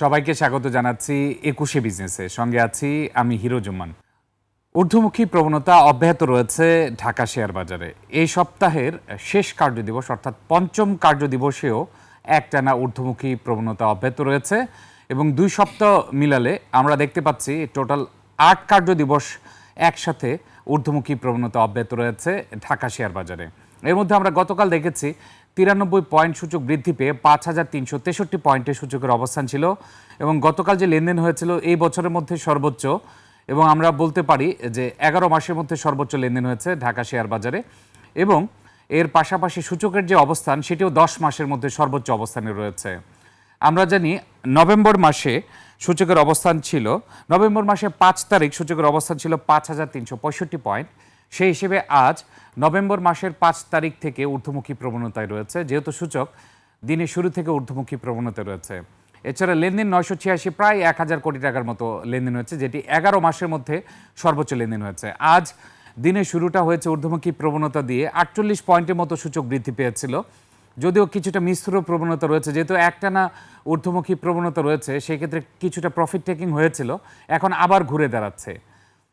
সবাইকে স্বাগত জানাচ্ছি একুশে বিজনেসে। সঙ্গে আছি আমি হিরো জুম্মান। ঊর্ধ্বমুখী প্রবণতা অব্যাহত রয়েছে ঢাকা শেয়ার বাজারে। এই সপ্তাহের শেষ কার্যদিবস অর্থাৎ পঞ্চম কার্যদিবসেও একটানা ঊর্ধ্বমুখী প্রবণতা অব্যাহত রয়েছে এবং দুই সপ্তাহ মিলালে আমরা দেখতে পাচ্ছি টোটাল আট কার্যদিবস একসাথে ঊর্ধ্বমুখী প্রবণতা অব্যাহত রয়েছে ঢাকা শেয়ার বাজারে। এর মধ্যে আমরা গতকাল দেখেছি তিরানব্বই পয়েন্ট সূচক বৃদ্ধি পেয়ে পাঁচ হাজার তিনশো তেষট্টি পয়েন্টে সূচকের অবস্থান ছিল এবং গতকাল যে লেনদেন হয়েছিল এই বছরের মধ্যে সর্বোচ্চ এবং আমরা বলতে পারি যে এগারো মাসের মধ্যে সর্বোচ্চ লেনদেন হয়েছে ঢাকা শেয়ার বাজারে এবং এর পাশাপাশি সূচকের যে অবস্থান, সেটিও দশ মাসের মধ্যে সর্বোচ্চ অবস্থানে রয়েছে। আমরা জানি নভেম্বর মাসে সূচকের অবস্থান ছিল, নভেম্বর মাসে পাঁচ তারিখ সূচকের অবস্থান ছিল পাঁচ হাজার তিনশো পঁয়ষট্টি পয়েন্ট। সেই হিসেবে আজ নভেম্বর মাসের পাঁচ তারিখ থেকে ঊর্ধ্বমুখী প্রবণতায় রয়েছে। যেহেতু সূচক দিনের শুরু থেকে ঊর্ধ্বমুখী প্রবণতায় রয়েছে। এছাড়া লেনদেন নয়শো ছিয়াশি, প্রায় এক হাজার কোটি টাকার মতো লেনদেন হয়েছে, যেটি এগারো মাসের মধ্যে সর্বোচ্চ লেনদেন হয়েছে। আজ দিনের শুরুটা হয়েছে ঊর্ধ্বমুখী প্রবণতা দিয়ে আটচল্লিশ পয়েন্টের মতো সূচক বৃদ্ধি পেয়েছিল। যদিও কিছুটা মিশ্র প্রবণতা রয়েছে, যেহেতু একটানা ঊর্ধ্বমুখী প্রবণতা রয়েছে, সেক্ষেত্রে কিছুটা প্রফিট টেকিং হয়েছিল, এখন আবার ঘুরে দাঁড়াচ্ছে।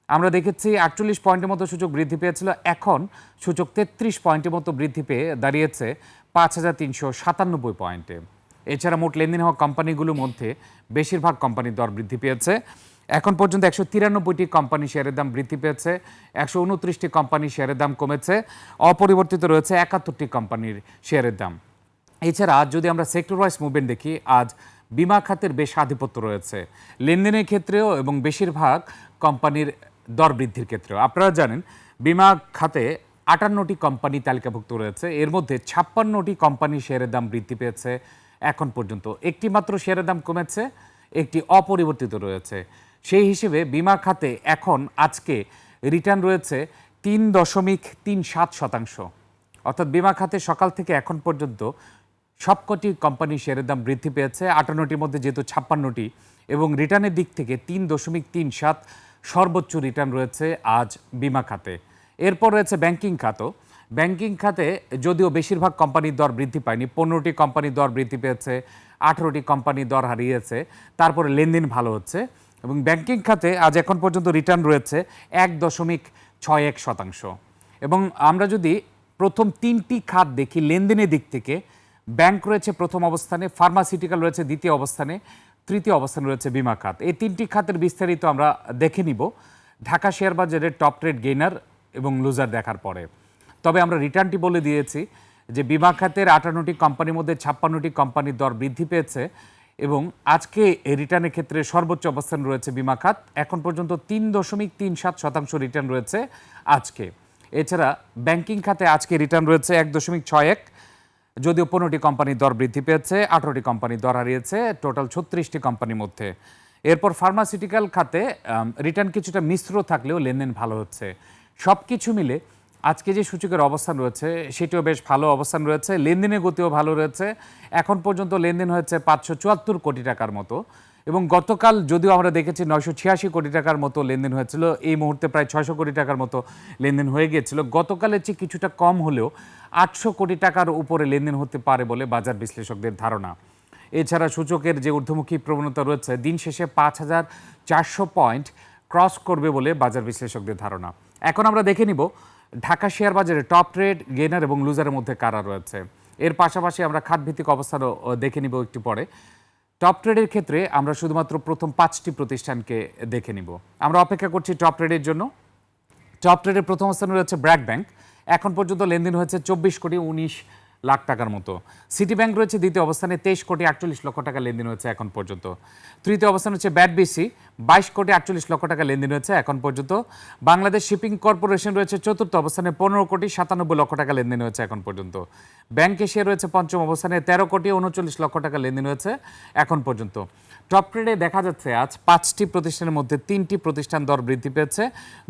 আমরা দেখেছি আটচল্লিশ পয়েন্টের মতো সূচক বৃদ্ধি পেয়েছিল, এখন সূচক তেত্রিশ পয়েন্টের মতো বৃদ্ধি পেয়ে দাঁড়িয়েছে পাঁচ হাজার তিনশো সাতানব্বই পয়েন্টে। এছাড়া মোট লেনদেন হওয়া কোম্পানিগুলোর মধ্যে বেশিরভাগ কোম্পানির দর বৃদ্ধি পেয়েছে। এখন পর্যন্ত একশো তিরানব্বইটি কোম্পানি শেয়ারের দাম বৃদ্ধি পেয়েছে, একশো উনত্রিশটি কোম্পানি শেয়ারের দাম কমেছে, অপরিবর্তিত রয়েছে একাত্তরটি কোম্পানির শেয়ারের দাম। এছাড়া আজ যদি আমরা সেক্টর ওয়াইজ মুভমেন্ট দেখি, আজ বিমা খাতের বেশ আধিপত্য রয়েছে। লেনদেনের ক্ষেত্রেও এবং বেশিরভাগ কোম্পানির দর বৃদ্ধির ক্ষেত্রেও। আপনারা জানেন, বিমা খাতে আটান্নটি কোম্পানি তালিকাভুক্ত রয়েছে। এর মধ্যে ছাপ্পান্নটি কোম্পানি শেয়ারের দাম বৃদ্ধি পেয়েছে এখন পর্যন্ত। একটি মাত্র শেয়ারের দাম কমেছে, একটি অপরিবর্তিত রয়েছে। সেই হিসেবে বিমা খাতে এখন আজকে রিটার্ন রয়েছে তিন দশমিক তিন সাত শতাংশ। অর্থাৎ বিমা খাতে সকাল থেকে এখন পর্যন্ত সবকটি কোম্পানি শেয়ারের দাম বৃদ্ধি পেয়েছে। আটান্নটির মধ্যে যেহেতু ছাপ্পান্নটি এবং রিটার্নের দিক থেকে তিন দশমিক তিন সাত সর্বোচ্চ রিটার্ন রয়েছে আজ বিমা খাতে। এরপর রয়েছে ব্যাংকিং খাতও। ব্যাংকিং খাতে যদিও বেশিরভাগ কোম্পানির দর বৃদ্ধি পায়নি, পনেরোটি কোম্পানির দর বৃদ্ধি পেয়েছে, আঠেরোটি কোম্পানির দর হারিয়েছে, তারপরে লেনদেন ভালো হচ্ছে এবং ব্যাংকিং খাতে আজ এখন পর্যন্ত রিটার্ন রয়েছে এক দশমিক ছয় এক শতাংশ। এবং আমরা যদি প্রথম তিনটি খাত দেখি লেনদেনের দিক থেকে ব্যাংক রয়েছে প্রথম অবস্থানে ফার্মাসিউটিক্যাল রয়েছে দ্বিতীয় অবস্থানে তৃতীয় অবস্থানে রয়েছে বিমা খাত। এই তিনটি খাতের বিস্তারিত আমরা দেখে নিব। ঢাকা শেয়ার বাজারের টপ ট্রেড গেইনার এবং লুজার দেখার পরে। তবে আমরা রিটার্নটি বলে দিয়েছি যে বিমা খাতের আটান্নটি কোম্পানির মধ্যে ছাপ্পান্নটি কোম্পানির দর বৃদ্ধি পেয়েছে এবং আজকে এই রিটার্নের ক্ষেত্রে সর্বোচ্চ অবস্থান রয়েছে বিমা খাত। এখন পর্যন্ত তিন দশমিক তিন সাত শতাংশ রিটার্ন রয়েছে আজকে। এছাড়া ব্যাংকিং খাতে আজকে রিটার্ন রয়েছে এক দশমিক ছয় এক যদিও পনেরোটি কোম্পানির দর বৃদ্ধি পেয়েছে, আঠারোটি কোম্পানি দর হারিয়েছে, টোটাল ছত্রিশটি কোম্পানির মধ্যে। এরপর ফার্মাসিউটিক্যাল খাতে রিটার্ন কিছুটা মিশ্র থাকলেও লেনদেন ভালো হচ্ছে। সব কিছু মিলে আজকে যে সূচকের অবস্থান রয়েছে, সেটিও বেশ ভালো অবস্থান রয়েছে, লেনদেনের গতিও ভালো রয়েছে। এখন পর্যন্ত লেনদেন হয়েছে পাঁচশো চুয়াত্তর কোটি টাকার মতো। এবং গতকাল যদিও আমরা দেখেছি নয়শো ছিয়াশি কোটি টাকার মতো লেনদেন হয়েছিল এই মুহূর্তে প্রায় ছয়শো কোটি টাকার মতো লেনদেন হয়ে গিয়েছিল। গতকালের চেয়ে কিছুটা কম হলেও আটশো কোটি টাকার উপরে লেনদেন হতে পারে বলে বাজার বিশ্লেষকদের ধারণা। এছাড়া সূচকের যে ঊর্ধ্বমুখী প্রবণতা রয়েছে দিন শেষে পাঁচ হাজার চারশো পয়েন্ট ক্রস করবে বলে বাজার বিশ্লেষকদের ধারণা। এখন আমরা দেখে নিব ঢাকা শেয়ার বাজারে টপ ট্রেড গেনার এবং লুজারের মধ্যে কারা রয়েছে। এর পাশাপাশি আমরা খাতভিত্তিক অবস্থানও ও, দেখে নিব একটু পরে। টপ ট্রেডের ক্ষেত্রে আমরা শুধুমাত্র প্রথম পাঁচটি প্রতিষ্ঠানকে দেখে নিব। আমরা অপেক্ষা করছি টপ ট্রেডের জন্য। টপ ট্রেডের প্রথম স্থানে রয়েছে ব্র্যাক ব্যাংক। এখন পর্যন্ত লেনদেন হয়েছে চব্বিশ কোটি উনিশ লাখ টাকার মতো। সিটি ব্যাংক রয়েছে দ্বিতীয় অবস্থানে, তেইশ কোটি আটচল্লিশ লক্ষ টাকা লেনদেন হয়েছে এখন পর্যন্ত। তৃতীয় অবস্থান হচ্ছে বিসি বাইশ কোটি আটচল্লিশ লক্ষ টাকা লেনদেন হয়েছে এখন পর্যন্ত। বাংলাদেশ শিপিং কর্পোরেশন রয়েছে চতুর্থ অবস্থানে, পনেরো কোটি সাতানব্বই লক্ষ টাকা লেনদেন হয়েছে এখন পর্যন্ত। ব্যাংক এশিয়া রয়েছে পঞ্চম অবস্থানে, তেরো কোটি উনচল্লিশ লক্ষ টাকা লেনদেন হয়েছে এখন পর্যন্ত। টপ ট্রেডে দেখা যাচ্ছে আজ পাঁচটি প্রতিষ্ঠানের মধ্যে তিনটি প্রতিষ্ঠান দর বৃদ্ধি পেয়েছে,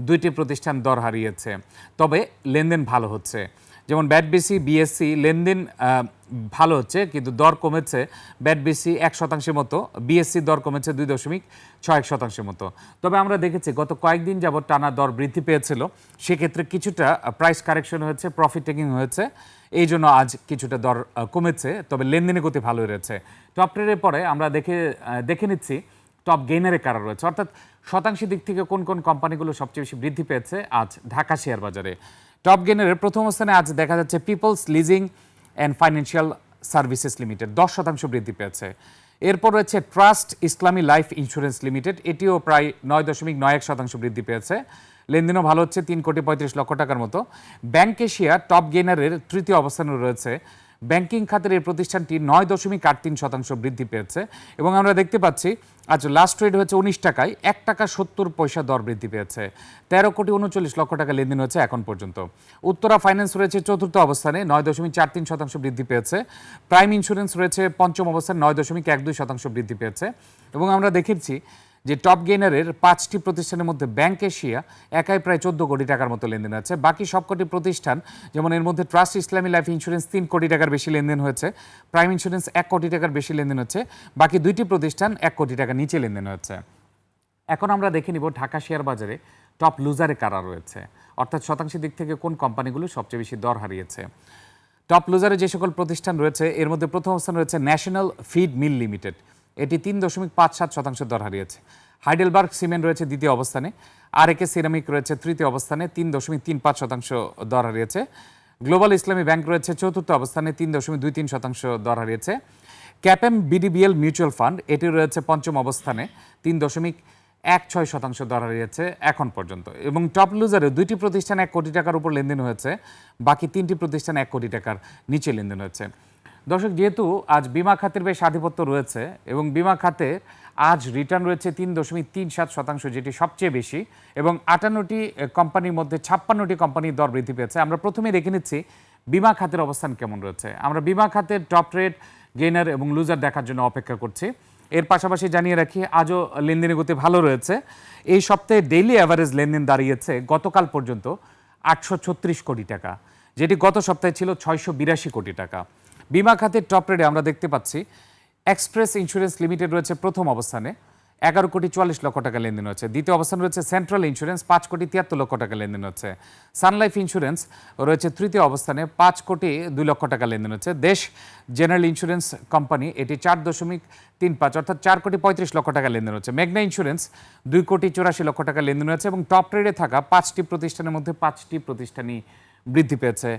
দুইটি প্রতিষ্ঠান দর হারিয়েছে। তবে লেনদেন ভালো হচ্ছে। যেমন ব্যাট বিসি বিএসসি লেনদেন ভালো হচ্ছে, কিন্তু দর কমেছে। ব্যাট বিসি এক শতাংশের মতো বিএসসি দর কমেছে দুই দশমিক ছয় এক শতাংশের মতো। তবে আমরা দেখেছি গত কয়েকদিন যাবত টানা দর বৃদ্ধি পেয়েছিল। সেক্ষেত্রে কিছুটা প্রাইস কারেকশন হয়েছে প্রফিট টেকিং হয়েছে। এই জন্য আজ কিছুটা দর কমেছে, তবে লেনদেনের গতি ভালোই রয়েছে। টপ ট্রেডের পরে আমরা দেখে দেখে নিচ্ছি টপ গেইনারে কারা রয়েছে। অর্থাৎ শতাংশের দিক থেকে কোন কোন কোম্পানিগুলো সবচেয়ে বেশি বৃদ্ধি পেয়েছে? আজ ঢাকা শেয়ার বাজারে। টপ গেনের প্রথম স্থানে আজ দেখা যাচ্ছে people's leasing and financial services limited দশ শতাংশ বৃদ্ধি পেয়েছে। এরপর রয়েছে ট্রাস্ট ইসলামী লাইফ ইন্স্যুরেন্স লিমিটেড এটিও প্রায় নয় দশমিক নয় এক শতাংশ বৃদ্ধি পেয়েছে। লেনদেনও ভালো হচ্ছে, তিন কোটি পঁয়ত্রিশ লক্ষ টাকার মতো। ব্যাংক এশিয়া টপ গেইনারের তৃতীয় অবস্থানে রয়েছে। ব্যাংকিং খাতের এই প্রতিষ্ঠানটি নয় দশমিক আট তিন শতাংশ বৃদ্ধি পেয়েছে এবং আমরা দেখতে পাচ্ছি আজ লাস্ট ট্রেড হয়েছে উনিশ টাকায়, এক টাকা সত্তর পয়সা দর বৃদ্ধি পেয়েছে। তেরো কোটি উনচল্লিশ লক্ষ টাকা লেনদেন হয়েছে এখন পর্যন্ত। উত্তরা ফাইন্যান্স রয়েছে চতুর্থ অবস্থানে, নয় দশমিক চার তিন শতাংশ বৃদ্ধি পেয়েছে। প্রাইম ইন্স্যুরেন্স রয়েছে পঞ্চম অবস্থানে, নয় দশমিক এক দুই শতাংশ বৃদ্ধি পেয়েছে। এবং আমরা দেখেছি যে টপ গেইনারের পাঁচটি প্রতিষ্ঠানের মধ্যে ব্যাংক এশিয়া একাই প্রায় চোদ্দ কোটি টাকার মতো লেনদেন আছে। বাকি সবকটি প্রতিষ্ঠান, যেমন এর মধ্যে ট্রাস্ট ইসলামী লাইফ ইন্স্যুরেন্স তিন কোটি টাকার বেশি লেনদেন হয়েছে প্রাইম ইন্স্যুরেন্স এক কোটি টাকার বেশি লেনদেন হচ্ছে, বাকি দুইটি প্রতিষ্ঠান এক কোটি টাকা নিচে লেনদেন হচ্ছে এখন আমরা দেখে নিব ঢাকা শেয়ার বাজারে টপ লুজারে কারা রয়েছে, অর্থাৎ শতাংশের দিক থেকে কোন কোম্পানিগুলো সবচেয়ে বেশি দর হারিয়েছে। টপ লুজারে যে সকল প্রতিষ্ঠান রয়েছে, এর মধ্যে প্রথম অবস্থান রয়েছে ন্যাশনাল ফিড মিল লিমিটেড এটি তিন দশমিক পাঁচ সাত শতাংশ দর হারিয়েছে। হাইডেলবার্গ সিমেন্ট রয়েছে দ্বিতীয় অবস্থানে। আর একে সিরামিক রয়েছে তৃতীয় অবস্থানে, তিন দশমিক তিন পাঁচ শতাংশ দর হারিয়েছে। গ্লোবাল ইসলামী ব্যাংক রয়েছে চতুর্থ অবস্থানে, তিন দশমিক দুই তিন শতাংশ দর হারিয়েছে। ক্যাপএম বিডিবিএল মিউচুয়াল ফান্ড, এটি রয়েছে পঞ্চম অবস্থানে, তিন দশমিক এক ছয় শতাংশ দর হারিয়েছে এখন পর্যন্ত। এবং টপ লুজারে দুইটি প্রতিষ্ঠান এক কোটি টাকার উপর লেনদেন হয়েছে, বাকি তিনটি প্রতিষ্ঠান এক কোটি টাকার নিচে লেনদেন হয়েছে। দর্শক, যেহেতু আজ বিমা খাতের বেশ আধিপত্য রয়েছে এবং বিমা খাতে আজ রিটার্ন রয়েছে তিন দশমিক তিন সাত শতাংশ, যেটি সবচেয়ে বেশি এবং আটান্নটি কোম্পানির মধ্যে ছাপ্পান্নটি কোম্পানির দর বৃদ্ধি পেয়েছে। আমরা প্রথমে দেখে নিচ্ছি বিমা খাতের অবস্থান কেমন রয়েছে। আমরা বিমা খাতের টপ রেট গেইনার এবং লুজার দেখার জন্য অপেক্ষা করছি। এর পাশাপাশি জানিয়ে রাখি, আজও লেনদেনের গতি ভালো রয়েছে। এই সপ্তাহে ডেইলি অ্যাভারেজ লেনদেন দাঁড়িয়েছে গতকাল পর্যন্ত আটশো ছত্রিশ কোটি টাকা, যেটি গত সপ্তাহে ছিল ছয়শো বিরাশি কোটি টাকা। বিমা খাতের টপ রেটে আমরা দেখতে পাচ্ছি। এক্সপ্রেস ইন্স্যুরেন্স লিমিটেড রয়েছে প্রথম অবস্থানে। এগারো কোটি চুয়াল্লিশ লক্ষ টাকা লেনদেন হচ্ছে। দ্বিতীয় অবস্থান রয়েছে সেন্ট্রাল ইন্স্যুরেন্স পাঁচ কোটি তিয়াত্তর লক্ষ টাকা লেনদেন হচ্ছে। সানলাইফ ইন্স্যুরেন্স রয়েছে তৃতীয় অবস্থানে, পাঁচ কোটি দুই লক্ষ টাকা লেনদেন হচ্ছে। দেশ জেনারেল ইন্স্যুরেন্স কোম্পানি এটি চার দশমিক তিন পাঁচ, অর্থাৎ চার কোটি পঁয়ত্রিশ লক্ষ টাকা লেনদেন হচ্ছে। মেঘনা ইন্স্যুরেন্স দুই কোটি চুরাশি লক্ষ টাকা লেনদেন হচ্ছে এবং টপ ট্রেডে থাকা পাঁচটি প্রতিষ্ঠানের মধ্যে পাঁচটি প্রতিষ্ঠানই বৃদ্ধি পেয়েছে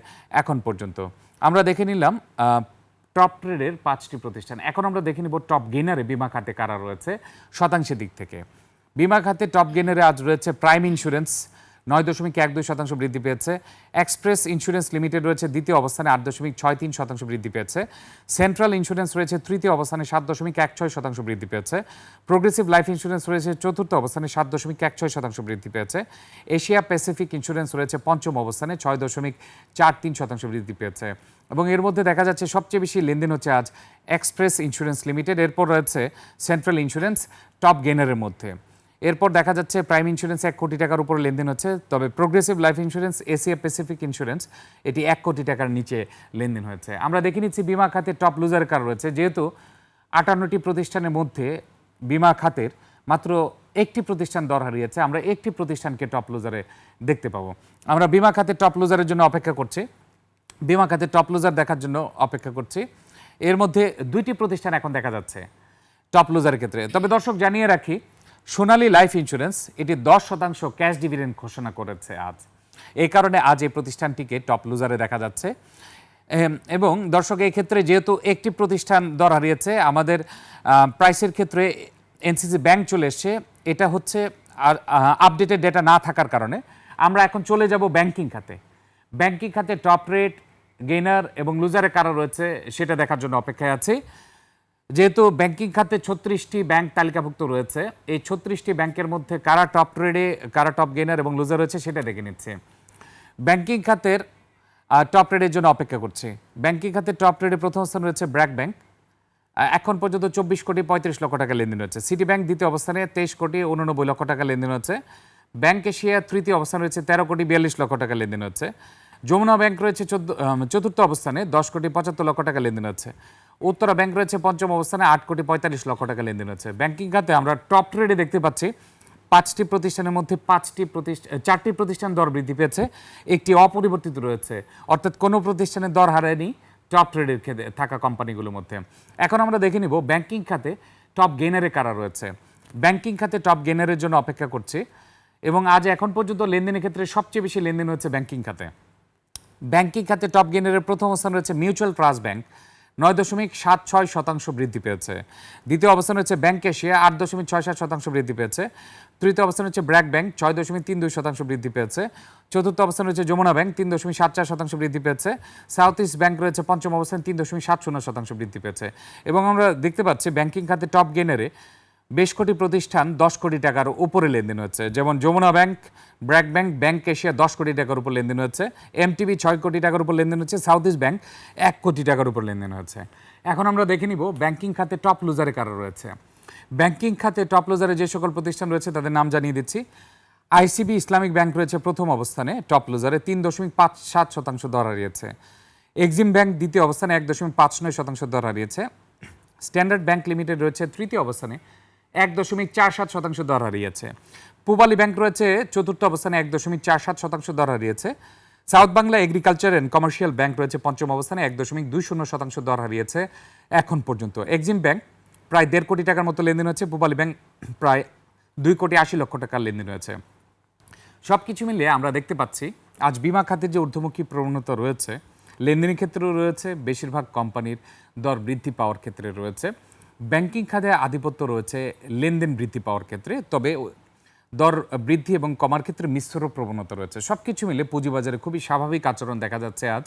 এখন পর্যন্ত। আমরা দেখে নিলাম টপ ট্রেডের পাঁচটি প্রতিষ্ঠান। এখন আমরা দেখে নিব টপ গেনারে বিমা খাতে কারা রয়েছে শতাংশের দিক থেকে। বিমা খাতে টপ গেনারে আজ রয়েছে প্রাইম ইন্স্যুরেন্স নয় দশমিক এক দুই শতাংশ বৃদ্ধি পেয়েছে। এক্সপ্রেস ইন্স্যুরেন্স লিমিটেড রয়েছে দ্বিতীয় অবস্থানে আট দশমিক ছয় তিন শতাংশ বৃদ্ধি পেয়েছে। সেন্ট্রাল ইন্স্যুরেন্স রয়েছে তৃতীয় অবস্থানে সাত দশমিক এক ছয় শতাংশ বৃদ্ধি পেয়েছে। প্রোগ্রেসিভ লাইফ ইন্স্যুরেন্স রয়েছে চতুর্থ অবস্থানে সাত দশমিক এক ছয় শতাংশ বৃদ্ধি পেয়েছে। এশিয়া প্যাসিফিক ইন্স্যুরেন্স রয়েছে পঞ্চম অবস্থানে ছয় দশমিক চার তিন শতাংশ বৃদ্ধি পেয়েছে। এবং এর মধ্যে দেখা যাচ্ছে সবচেয়ে বেশি লেনদেন হচ্ছে আজ এক্সপ্রেস ইন্স্যুরেন্স লিমিটেড। এরপর রয়েছে সেন্ট্রাল ইন্স্যুরেন্স, টপ গেনারের মধ্যে। এরপর দেখা যাচ্ছে প্রাইম ইন্স্যুরেন্স এক কোটি টাকার উপরে লেনদেন হচ্ছে, তবে progressive life insurance, Asia Pacific insurance, এটি এক কোটি টাকার নিচে লেনদেন হয়েছে। আমরা দেখে নিচ্ছি বিমা খাতে টপ লুজার কার রয়েছে, যেহেতু আটান্নটি প্রতিষ্ঠানের মধ্যে বিমা খাতের মাত্র একটি প্রতিষ্ঠান দর হারিয়েছে, আমরা একটি প্রতিষ্ঠানকে টপ লুজারে দেখতে পাবো। আমরা বিমা খাতে টপ লুজারের জন্য অপেক্ষা করছি। বিমা খাতে টপ লুজার দেখার জন্য অপেক্ষা করছি। এর মধ্যে দুইটি প্রতিষ্ঠান এখন দেখা যাচ্ছে টপ লুজারের ক্ষেত্রে। তবে দর্শক, জানিয়ে রাখি সোনালী লাইফ ইন্স্যুরেন্স, এটি দশ শতাংশ ক্যাশ ডিভিডেন্ড ঘোষণা করেছে আজ। এই কারণে আজ এই প্রতিষ্ঠানটিকে টপ লুজারে দেখা যাচ্ছে। এবং দর্শক, এই ক্ষেত্রে যেহেতু একটি প্রতিষ্ঠান দর হারিয়েছে, আমাদের প্রাইসের ক্ষেত্রে এনসিসি ব্যাংক চলে এসছে। এটা হচ্ছে আর আপডেটেড ডেটা না থাকার কারণে আমরা এখন চলে যাব ব্যাংকিং খাতে। ব্যাংকিং খাতে টপ রেট, গেইনার এবং লুজারে কারা রয়েছে, সেটা দেখার জন্য অপেক্ষায় আছি। যেহেতু ব্যাংকিং খাতে ছত্রিশটি ব্যাংক তালিকাভুক্ত রয়েছে, এই ছত্রিশটি ব্যাংকের মধ্যে কারা টপ ট্রেডে কারা টপ গেনার এবং লুজার রয়েছে সেটা দেখে নিচ্ছে। ব্যাংকিং খাতের টপ ট্রেডের জন্য অপেক্ষা করছে। ব্যাংকিং খাতের টপ ট্রেডে প্রথম স্থান রয়েছে ব্র্যাক ব্যাংক এখন পর্যন্ত চব্বিশ কোটি পঁয়ত্রিশ লক্ষ টাকা লেনদেন হচ্ছে। সিটি ব্যাংক দ্বিতীয় অবস্থানে তেইশ কোটি উননব্বই লক্ষ টাকা লেনদেন হচ্ছে। ব্যাংক এশিয়া তৃতীয় অবস্থান রয়েছে তেরো কোটি বিয়াল্লিশ লক্ষ টাকা লেনদেন হচ্ছে। যমুনা ব্যাংক রয়েছে চতুর্থ অবস্থানে দশ কোটি পঁচাত্তর লক্ষ টাকা লেনদেন হচ্ছে। উত্তরা ব্যাংক রয়েছে পঞ্চম অবস্থানে, আট কোটি পঁয়তাল্লিশ লক্ষ টাকা লেনদেন হচ্ছে। ব্যাংকিং খাতে আমরা টপ ট্রেডে দেখতে পাচ্ছি, পাঁচটি প্রতিষ্ঠানের মধ্যে পাঁচটি প্রতিষ্ঠান চারটি প্রতিষ্ঠান দর বৃদ্ধি পেয়েছে, একটি অপরিবর্তিত রয়েছে। অর্থাৎ কোনো প্রতিষ্ঠানের দর হারায়নি টপ ট্রেডের ক্ষেত্রে থাকা কোম্পানিগুলোর মধ্যে। এখন আমরা দেখে নিব ব্যাংকিং খাতে টপ গেনারে কারা রয়েছে। ব্যাংকিং খাতে টপ গেনারের জন্য অপেক্ষা করছি এবং আজ এখন পর্যন্ত লেনদেনের ক্ষেত্রে সবচেয়ে বেশি লেনদেন হচ্ছে ব্যাংকিং খাতে। ব্যাংকিং খাতে টপ গেনারের প্রথম অবস্থান রয়েছে মিউচুয়াল ট্রাস্ট ব্যাংক। নয় দশমিক সাত ছয় শতাংশ বৃদ্ধি পেয়েছে। দ্বিতীয় অবস্থান হচ্ছে ব্যাংক এশিয়া, আট দশমিক ছয় সাত শতাংশ বৃদ্ধি পেয়েছে। তৃতীয় অবস্থান হচ্ছে ব্র্যাক ব্যাংক, ছয় দশমিক তিন দুই শতাংশ বৃদ্ধি পেয়েছে। চতুর্থ অবস্থান রয়েছে যমুনা ব্যাংক, তিন দশমিক সাত চার শতাংশ বৃদ্ধি পেয়েছে। সাউথ ইস্ট ব্যাংক রয়েছে পঞ্চম অবস্থান, তিন দশমিক সাত শূন্য শতাংশ বৃদ্ধি পেয়েছে। এবং আমরা দেখতে পাচ্ছি ব্যাংকিং খাতে টপ গেনারে বেশ কোটি প্রতিষ্ঠান দশ কোটি টাকার উপরে লেনদেন হচ্ছে। যেমন Jamuna bank, BRAC bank bank Asia দশ কোটি টাকার উপর লেনদেন হচ্ছে। এমটিবি ছয় কোটি টাকার উপর লেনদেন হচ্ছে। সাউথ ইস্ট ব্যাংক এক কোটি টাকার উপর লেনদেন হচ্ছে। এখন আমরা দেখে নিব ব্যাংকিং খাতে টপ লুজারে কারা রয়েছে। ব্যাংকিং খাতে টপ লুজারে যে সকল প্রতিষ্ঠান রয়েছে, তাদের নাম জানিয়ে দিচ্ছি। আইসিবি ইসলামিক ব্যাংক রয়েছে প্রথম অবস্থানে টপ লুজারে, তিন দশমিক পাঁচ সাত শতাংশ দর হারিয়েছে। এক্সিম ব্যাংক দ্বিতীয় অবস্থানে এক দশমিক পাঁচ নয় শতাংশ দর হারিয়েছে। স্ট্যান্ডার্ড ব্যাংক লিমিটেড রয়েছে তৃতীয় অবস্থানে এক দশমিক চার সাত শতাংশ দর হারিয়েছে। পূবালী ব্যাংক রয়েছে, চতুর্থ অবস্থানে এক দশমিক চার সাত শতাংশ দর হারিয়েছে। South Bangla agriculture and commercial bank রয়েছে, পঞ্চম অবস্থানে এক দশমিক দুই শূন্য শতাংশ দর হারিয়েছে এখন পর্যন্ত। এক্সিম ব্যাংক প্রায় দেড় কোটি টাকার মতো লেনদেন হচ্ছে পূবালী ব্যাংক প্রায় দুই কোটি আশি লক্ষ টাকার লেনদেন হয়েছে সব কিছু মিলিয়ে আমরা দেখতে পাচ্ছি, আজ বিমা খাতের যে ঊর্ধ্বমুখী প্রবণতা রয়েছে, লেনদেনের ক্ষেত্রেও রয়েছে, বেশিরভাগ কোম্পানির দর বৃদ্ধি পাওয়ার ক্ষেত্রে রয়েছে। ব্যাংকিং খাতে আধিপত্য রয়েছে লেনদেন বৃদ্ধি পাওয়ার ক্ষেত্রে, তবে দর বৃদ্ধি এবং কমার ক্ষেত্রে মিশ্র প্রবণতা রয়েছে। সব কিছু মিলে পুঁজিবাজারে খুবই স্বাভাবিক আচরণ দেখা যাচ্ছে আজ।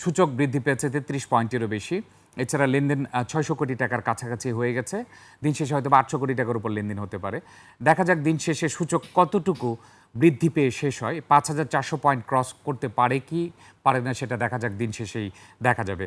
সূচক বৃদ্ধি পেয়েছে তেত্রিশ পয়েন্টেরও বেশি। এছাড়া লেনদেন ছয়শো কোটি টাকার কাছাকাছি হয়ে গেছে। দিন শেষে হয়তো আটশো কোটি টাকার উপর লেনদেন হতে পারে। দেখা যাক দিন শেষে সূচক কতটুকু বৃদ্ধি পেয়ে শেষ হয়। পাঁচ হাজার চারশো পয়েন্ট ক্রস করতে পারে কি, পারে না সেটা দেখা যাক দিন শেষেই দেখা যাবে।